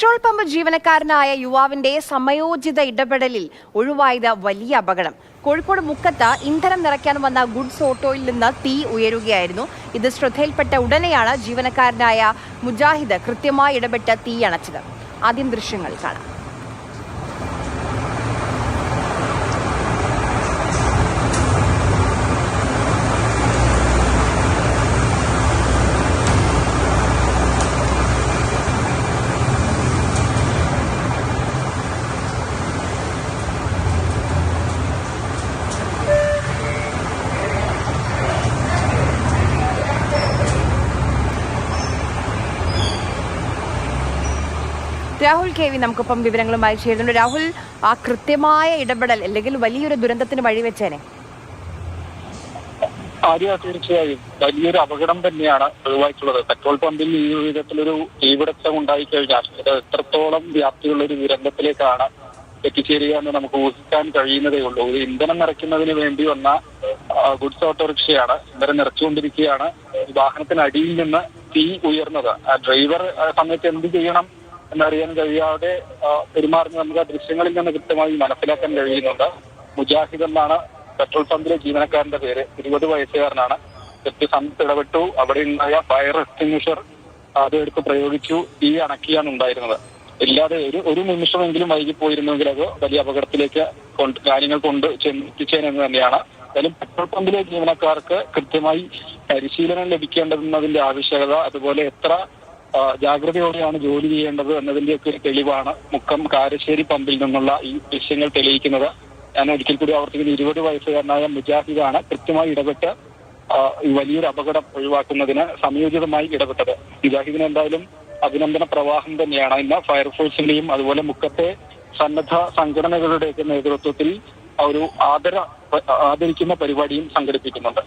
Petrol pump ജീവനക്കാരനായ യുവാവിന്റെ സമയോചിത ഇടപെടലിൽ ഒഴിവായത് വലിയ അപകടം. കോഴിക്കോട് മുക്കത്ത് ഇന്ധനം നിറയ്ക്കാൻ വന്ന ഗുഡ്സ് ഓട്ടോയിൽ നിന്ന് തീ ഉയരുകയായിരുന്നു. ഇത് ശ്രദ്ധയിൽപ്പെട്ട ഉടനെയാണ് ജീവനക്കാരനായ മുജാഹിദ് കൃത്യമായി ഇടപെട്ട് തീ അണച്ചത്. ആദ്യം ദൃശ്യങ്ങൾ കാണാം. രാഹുൽ കെ വി നമുക്കിപ്പം വിവരങ്ങളുമായി ചേരുന്നുണ്ട്. രാഹുൽ ആ കൃത്യമായ ഇടപെടൽ അല്ലെങ്കിൽ വലിയൊരു ദുരന്തത്തിന് വഴിവെച്ചേനെ? ആര്യ തീർച്ചയായും വലിയൊരു അപകടം തന്നെയാണ് ഒഴിവായിട്ടുള്ളത് പെട്രോൾ പമ്പിൽ ഈ വിധത്തിലൊരു തീപിടുത്തം ഉണ്ടായിക്കഴിഞ്ഞാൽ എത്രത്തോളം വ്യാപ്തിയുള്ള ഒരു ദുരന്തത്തിലേക്കാണ് എത്തിച്ചേരുക എന്ന് നമുക്ക് ഊഹിക്കാൻ കഴിയുന്നതേ ഉള്ളൂ. ഒരു ഇന്ധനം നിറയ്ക്കുന്നതിന് വേണ്ടി വന്ന ഗുഡ്സ് ഓട്ടോറിക്ഷയാണ് ഇന്ധനം നിറച്ചുകൊണ്ടിരിക്കുകയാണ്. വാഹനത്തിനടിയിൽ നിന്ന് തീ ഉയർന്നത്. ഡ്രൈവർ സമയത്ത് എന്ത് ചെയ്യണം? എന്നറിയാൻ കഴിയാതെ പെരുമാറുന്ന നമുക്ക് ആ ദൃശ്യങ്ങളിൽ നിന്ന് കൃത്യമായി മനസ്സിലാക്കാൻ കഴിയുന്നുണ്ട്. മുജാഹിദ് എന്നാണ് പെട്രോൾ പമ്പിലെ ജീവനക്കാരന്റെ പേര്. ഇരുപത് വയസ്സുകാരനാണ്. കൃത്യസമയത്ത് ഇടപെട്ടു. അവിടെ ഉണ്ടായ ഫയർ എക്സ്റ്റിങ്വിഷർ അത് എടുത്ത് പ്രയോഗിച്ചു. തീ അണക്കിയാണ് ഉണ്ടായിരുന്നത്. ഇല്ലാതെ ഒരു ഒരു നിമിഷമെങ്കിലും വൈകിപ്പോയിരുന്നെങ്കിൽ അത് വലിയ അപകടത്തിലേക്ക് കൊണ്ട് കാര്യങ്ങൾ കൊണ്ട് ചെന്നെത്തിച്ചേനെന്ന് തന്നെയാണ്. എന്തായാലും പെട്രോൾ പമ്പിലെ ജീവനക്കാർക്ക് കൃത്യമായി പരിശീലനം ലഭിക്കേണ്ടതെന്നതിന്റെ ആവശ്യകത അതുപോലെ എത്ര ജാഗ്രതയോടെയാണ് ജോലി ചെയ്യേണ്ടത് എന്നതിന്റെയൊക്കെ ഒരു തെളിവാണ് മുക്കം കാരശ്ശേരി പമ്പിൽ നിന്നുള്ള ഈ ദൃശ്യങ്ങൾ തെളിയിക്കുന്നത്. ഞാൻ ഒരിക്കൽ കൂടി ആവർത്തിക്കുന്ന ഇരുപത് വയസ്സുകാരനായ മുജാഹിദാണ് കൃത്യമായി ഇടപെട്ട് ഈ വലിയൊരു അപകടം ഒഴിവാക്കുന്നതിന് സംയോജിതമായി ഇടപെട്ടത്. മുജാഹിദിന് എന്തായാലും അഭിനന്ദന പ്രവാഹം തന്നെയാണ്. ഇന്ന് ഫയർഫോഴ്സിന്റെയും അതുപോലെ മുക്കത്തെ സന്നദ്ധ സംഘടനകളുടെയൊക്കെ നേതൃത്വത്തിൽ ഒരു ആദര ആദരിക്കുന്ന പരിപാടിയും സംഘടിപ്പിക്കുന്നുണ്ട്.